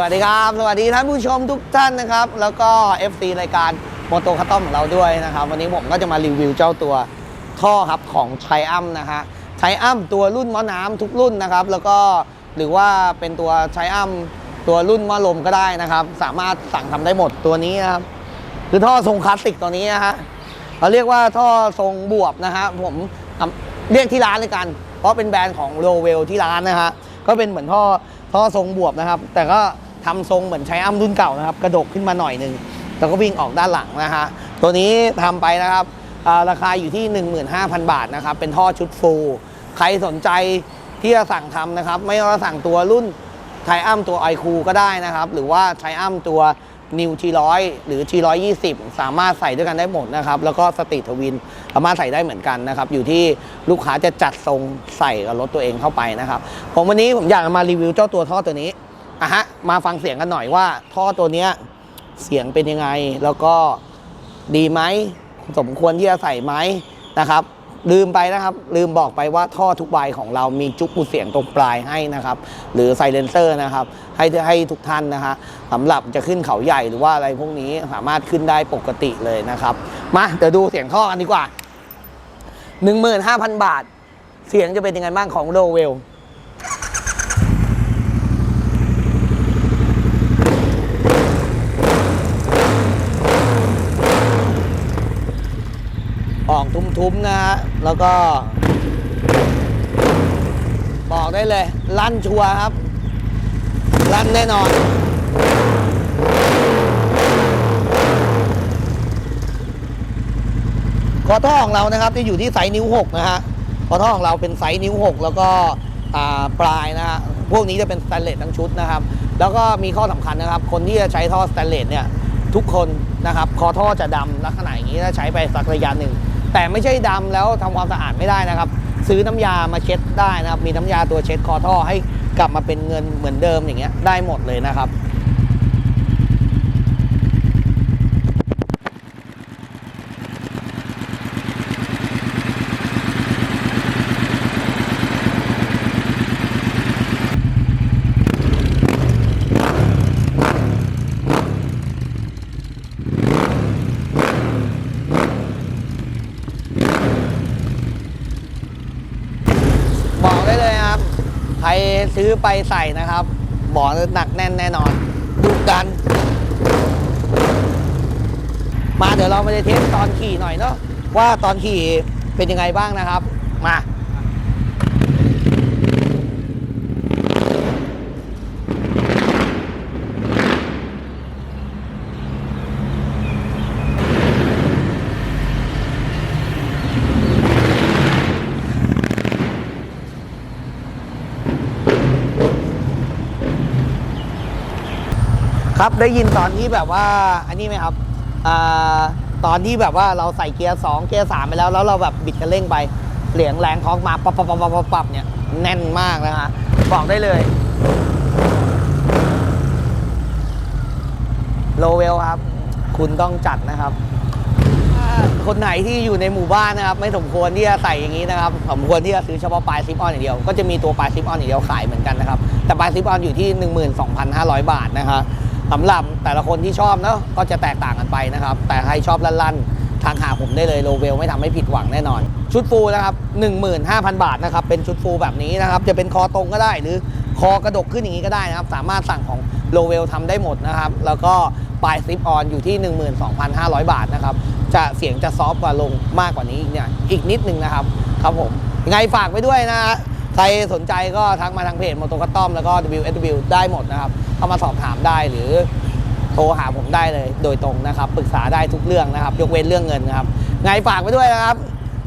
สวัสดีครับ สวัสดีท่านผู้ชมทุกท่านนะครับ แล้วก็ FC รายการโมโตคัตตอมของเราด้วยนะครับ วันนี้ผมก็จะมารีวิวเจ้าตัวท่อครับของไชอัมนะฮะไชอัมตัวรุ่นม้อน้ำทุกรุ่นนะครับ แล้วก็หรือว่าเป็นตัวไชอัมตัวรุ่นม้อลมก็ได้นะครับ สามารถสั่งทำได้หมดตัวนี้นะครับคือท่อทรงคลาสสิกตัวนี้นะฮะเราเรียกว่าท่อทรงบวบนะฮะผมเรียกที่ร้านเลยกัน เพราะเป็นแบรนด์ของโรเวลที่ร้านนะฮะก็เป็นเหมือนท่อท่อทรงบวบนะครับ แต่ก็ ทำทรงเหมือนใช้อ้ำรุ่นเก่านะครับ กระดกขึ้นมาหน่อยหนึ่งแล้วก็วิ่งออกด้านหลังนะฮะตัวนี้ทำไปนะครับราคาอยู่ที่ 15,000 บาทนะครับ เป็นท่อชุดฟูลใครสนใจที่จะสั่งทำนะครับ ไม่ว่าสั่งตัวรุ่นไทอัมตัวไอคูก็ได้นะครับ หรือว่าไทอัมตัวนิวทีร้อยหรือทีร้อยยี่สิบสามารถใส่ด้วยกันได้หมดนะครับ แล้วก็สตรีทวินสามารถใส่ได้เหมือนกันนะครับ อยู่ที่ลูกค้าจะจัดทรงใส่กับรถตัวเองเข้าไปนะครับ ผมวันนี้ผมอยากมารีวิวเจ้าตัวท่อตัวนี้ อะฮะมาฟังเสียงกันหน่อยว่า ท่อตัวเนี้ยเสียงเป็นยังไง แล้วก็ดีไหมสมควรที่จะใส่ไหมนะครับ ลืมไปนะครับ ลืมบอกไปว่าท่อทุกใบของเรามีจุกปูเสียงตรงปลายให้นะครับ หรือไซเลนเซอร์นะครับ ให้ให้ทุกท่านนะฮะสำหรับจะขึ้นเขาใหญ่หรือว่าอะไรพวกนี้สามารถขึ้นได้ปกติเลยนะครับ มาเดี๋ยวดูเสียงท่อกันดีกว่า 15,000 บาท เสียงจะเป็นยังไงบ้างของโรเวล อ คุ้มนะฮะ แล้วก็ บอกได้เลย ลั่นชัวร์ครับ ลั่นแน่นอน คอท่อของเรานะครับจะอยู่ที่ไซส์นิ้ว 6 นะฮะ คอท่อของเราเป็นไซส์นิ้ว 6 แล้วก็ปลายนะฮะ พวกนี้จะเป็นสแตนเลสทั้งชุดนะครับ แล้วก็มีข้อสำคัญนะครับ คนที่จะใช้ท่อสแตนเลสเนี่ยทุกคนนะครับ คอท่อจะดำลักษณะอย่างนี้ถ้าใช้ไปสักระยะหนึ่ง แต่ไม่ใช่ดำแล้วทำความสะอาดไม่ได้นะครับ ซื้อน้ำยามาเช็ดได้นะครับ มีน้ำยาตัวเช็ดคอท่อให้กลับมาเป็นเงินเหมือนเดิมอย่างเงี้ยได้หมดเลยนะครับ บอกได้เลยครับ ใค รซื้อไปใส่นะครับบอกหนักแน่นแน่นอน ดูกัน มาเดี๋ยวเรามาเทสตอนขี่หน่อยเนาะว่าตอนขี่เป็นยังไงบ้างนะครับ มา ครับได้ยินตอนที่แบบว่า อันนี้ไหมครับอ่าตอนที่แบบว่าเราใส่เกียร์2เกียร์3ไปแล้วแล้วเราแบบบิดกันเร่งไปเหลียงแรงท้องมาปับปับปับปับปับปับเนี่ยแน่นมากนะฮะบอกได้เลยโลเวลครับ คุณต้องจัดนะครับ คนไหนที่อยู่ในหมู่บ้านนะครับ ไม่สมควรที่จะใส่อย่างนี้นะครับสมควรที่จะซื้อเฉพาะปลายซิปออนอย่างเดียว ก็จะมีตัวปลายซิปออนอย่างเดียวขายเหมือนกันนะครับ แต่ปลายซิปออนอยู่ที่ 12,500 บาทนะครับ สำหรับแต่ละคนที่ชอบเนาะก็จะแตกต่างกันไปนะครับ แต่ใครชอบลั่นๆ ทางหาผมได้เลยโลเวลไม่ทำให้ผิดหวังแน่นอน ชุดฟูลนะครับ15,000 บาทนะครับ เป็นชุดฟูลแบบนี้นะครับ จะเป็นคอตรงก็ได้หรือคอกระดกขึ้นอย่างนี้ก็ได้นะครับ สามารถสั่งของโลเวลทำได้หมดนะครับ แล้วก็ปลายซิปออนอยู่ที่ 12,500 บาทนะครับ จะเสียงจะซอฟต์กว่าลงมากกว่านี้อีกเนี่ยอีกนิดนึงนะครับ ครับผมยังไงฝากไว้ด้วยนะ ใครสนใจก็ทักมาทางเพจมอโตคัตตอมแล้วก็ WSW ได้หมดนะครับ เข้ามาสอบถามได้หรือโทรหาผมได้เลยโดยตรงนะครับปรึกษาได้ทุกเรื่องนะครับ ยกเว้นเรื่องเงินนะครับไงฝากไปด้วยนะครับ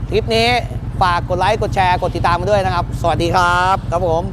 คลิปนี้ฝากกดไลค์กดแชร์กดติดตามมาด้วยนะครับ สวัสดีครับครับผม